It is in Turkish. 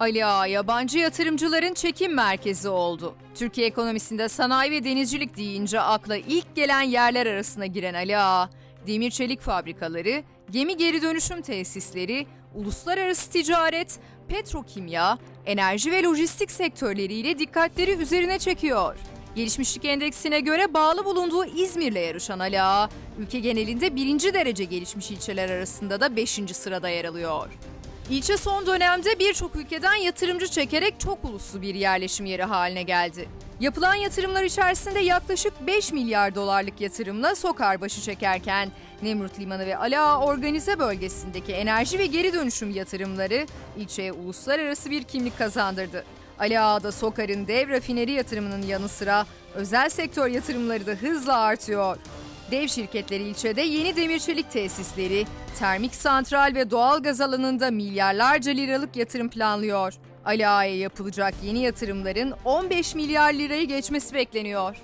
Ali Ağa yabancı yatırımcıların çekim merkezi oldu. Türkiye ekonomisinde sanayi ve denizcilik deyince akla ilk gelen yerler arasına giren Ali Ağa, demir çelik fabrikaları, gemi geri dönüşüm tesisleri, uluslararası ticaret, petrokimya, enerji ve lojistik sektörleriyle dikkatleri üzerine çekiyor. Gelişmişlik endeksine göre bağlı bulunduğu İzmir'le yarışan Ali ülke genelinde birinci derece gelişmiş ilçeler arasında da 5. sırada yer alıyor. İlçe son dönemde birçok ülkeden yatırımcı çekerek çok uluslu bir yerleşim yeri haline geldi. Yapılan yatırımlar içerisinde yaklaşık 5 milyar dolarlık yatırımla Sokar başı çekerken Nemrut Limanı ve Ala Organize bölgesindeki enerji ve geri dönüşüm yatırımları ilçeye uluslararası bir kimlik kazandırdı. Ali Ağa'da Sokar'ın dev rafineri yatırımının yanı sıra özel sektör yatırımları da hızla artıyor. Dev şirketleri ilçede yeni demir çelik tesisleri, termik santral ve doğal gaz alanında milyarlarca liralık yatırım planlıyor. Ali Ağa'ya yapılacak yeni yatırımların 15 milyar lirayı geçmesi bekleniyor.